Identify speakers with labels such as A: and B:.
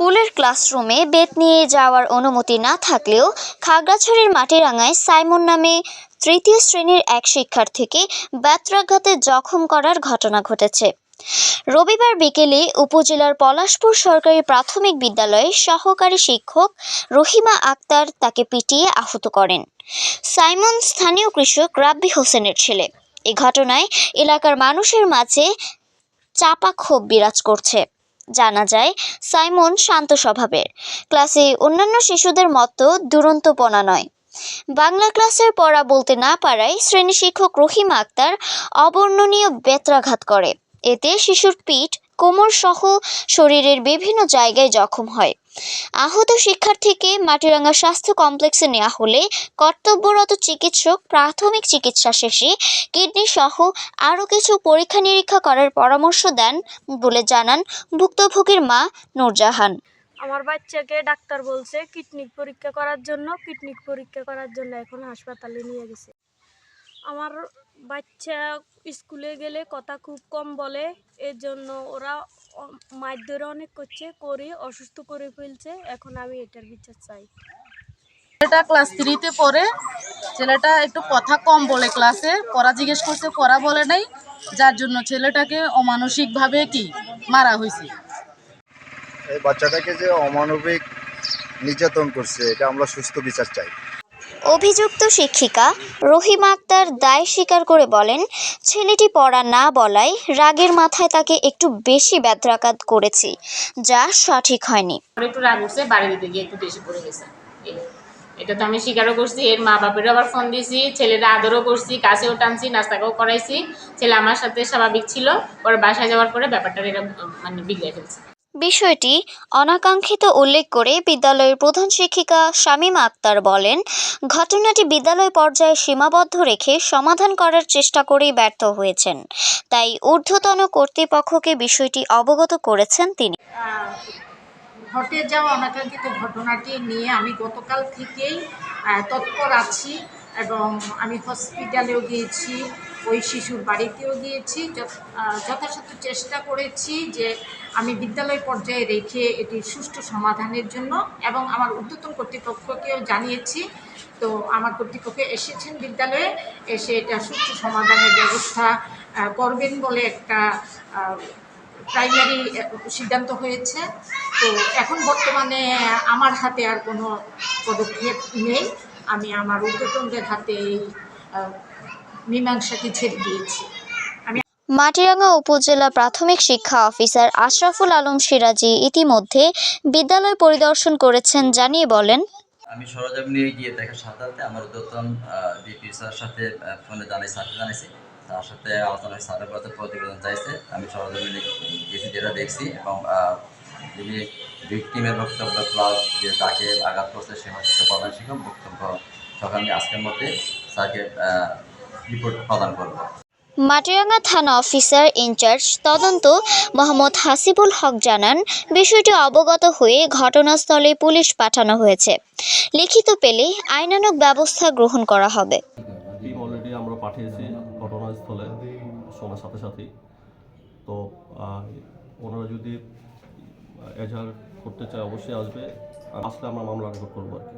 A: স্কুলের ক্লাসরুমে বেত নিয়ে যাওয়ার অনুমতি না থাকলেও খাগড়াছড়ির মাটিরাঙ্গায় সাইমন নামে তৃতীয় শ্রেণির এক শিক্ষার্থীকে ব্যত্রাঘাতে জখম করার ঘটনা ঘটেছে। রবিবার বিকেলে উপজেলার পলাশপুর সরকারি প্রাথমিক বিদ্যালয়ের সহকারী শিক্ষক রহিমা আক্তার তাকে পিটিয়ে আহত করেন। সাইমন স্থানীয় কৃষক রাব্বি হোসেনের ছেলে। এ ঘটনায় এলাকার মানুষের মাঝে চাপা ক্ষোভ বিরাজ করছে। জানা যায়, সাইমন শান্ত স্বভাবের। ক্লাসে অন্যান্য শিশুদের মতো দুরন্তপনা নয়। বাংলা ক্লাসের পড়া বলতে না পারায় শ্রেণি শিক্ষক রহিম আক্তার অবর্ণনীয় বেত্রাঘাত করে। এতে শিশুর পিঠ কোমর সহ শরীরের বিভিন্ন জায়গায় জখম হয়। আহত শিক্ষার্থীকে মাটিরাঙ্গা স্বাস্থ্য কমপ্লেক্সে নেওয়া হলে কর্তব্যরত চিকিৎসক প্রাথমিক চিকিৎসা শেষে কিডনি সহ আরও কিছু পরীক্ষা নিরীক্ষা করার পরামর্শ দেন বলে জানান ভুক্তভোগীর মা নূরজাহান।
B: আমার বাচ্চাকে ডাক্তার বলছে কিডনি পরীক্ষা করার জন্য, কিডনি পরীক্ষা করার জন্য এখন হাসপাতালে নিয়ে গেছে। আমার বাচ্চা স্কুলে গেলে কথা খুব কম বলে এর জন্য ওরা মারধরে অনেক করছে করে অসুস্থ করে ফেলছে। এখন আমি এটার বিচার চাই।
C: ছেলেটা ক্লাস থ্রিতে পড়ে। ছেলেটা একটু কথা কম বলে ক্লাসে পড়া জিজ্ঞেস করছে পড়া বলে নাই। যার জন্য ছেলেটাকে অমানসিকভাবে কি মারা হয়েছে।
D: এই বাচ্চাটাকে যে অমানবিক নির্যাতন করছে এটা আমরা সুস্থ বিচার চাই।
A: অভিযুক্ত শিক্ষিকা রহিমা আক্তার দায় স্বীকার করে বলেন, ছেলেটি পড়া না বলায় রাগের মাথায় তাকে একটু বেশি ব্যত্রাঘাত করেছি, যা সঠিক হয়নি।
E: একটু রাগ উঠছে, বাড়ি দিতে গিয়ে একটু বেশি পড়ে গেছে। এটা তো আমি স্বীকারও করছি, এর মা বাপেরও আবার ফোন দিয়েছি, ছেলেরা আদরও করছি, কাছেও টানছি, নাস্তাকেও করাইছি। ছেলে আমার সাথে স্বাভাবিক ছিল, পরে বাসায় যাওয়ার পরে ব্যাপারটা এরা মানে বিগড়ে ফেলছে।
A: বিষয়টি অনাকাঙ্ক্ষিত উল্লেখ করে বিদ্যালয়ের প্রধান শিক্ষিকা শামীমা আক্তার বলেন, ঘটনাটি বিদ্যালয় পর্যায়ে সীমাবদ্ধ রেখে সমাধান করার চেষ্টা করেই ব্যর্থ হয়েছেন। তাই ঊর্ধ্বতন কর্তৃপক্ষকে বিষয়টি অবগত করেছেন তিনি।
F: ঘটে যাওয়া অনাকাঙ্ক্ষিত ঘটনাটি নিয়ে আমি গতকাল থেকেই তৎপর আছি এবং আমি হসপিটালেও গিয়েছি। ওই শিশুর বাড়িতেও গিয়েছি। যথ- আহ, যথাসাধ্য চেষ্টা করেছি যে আমি বিদ্যালয় পর্যায়ে রেখে এটি সুষ্ঠু সমাধানের জন্য এবং আমার ঊর্ধ্বতন কর্তৃপক্ষকেও জানিয়েছি। তো আমার কর্তৃপক্ষ এসেছেন বিদ্যালয়ে এসে এটা সুষ্ঠু সমাধানের ব্যবস্থা করবেন বলে একটা প্রাইমারি সিদ্ধান্ত হয়েছে। তো এখন বর্তমানে আমার হাতে আর কোনো পদক্ষেপ নেই। আমি আমার ঊর্ধ্বতনদের হাতে মীমাংসাটি ছেড়ে দিয়েছি।
A: মাটিরাঙ্গা উপজেলা প্রাথমিক শিক্ষা অফিসার আশরাফুল আলম সিরাজি ইতিমধ্যে বিদ্যালয় পরিদর্শন করেছেন জানিয়ে বলেন
G: আমি সরজমিনে গিয়ে দেখার সাথে সাথে আমার উদ্যতন ডিপি স্যার সাথে ফোনে জানাই স্যারকে জানাইছি। তার সাথে আলোচনায় স্যারের কাছে প্রতিবেদন চাইছে। আমি সরজমিনে গেছি যেটা দেখছি এবং যিনি ভিকটিমের বক্তব্য প্লাস যে তাকে আঘাত করছে সে হচ্ছে প্রধান শিক্ষক বক্তব্য সকালে আজকের মধ্যে স্যারকে রিপোর্ট প্রদান করব।
A: মাটিরাঙ্গা থানা অফিসার ইনচার্জ তদন্ত মোহাম্মদ হাসিবুল হক জানান বিষয়টি অবগত হয়ে ঘটনাস্থলে পুলিশ পাঠানো হয়েছে। লিখিত পেলে আইনানুগ ব্যবস্থা গ্রহণ করা হবে।
H: টিম অলরেডি আমরা পাঠিয়েছি ঘটনাস্থলে সময়ের সাথে সাথেই। তো ওনারা যদি এজাহার করতে চায় অবশ্যই আসবে। আসলে আমরা মামলা রেকর্ড করব আর কি।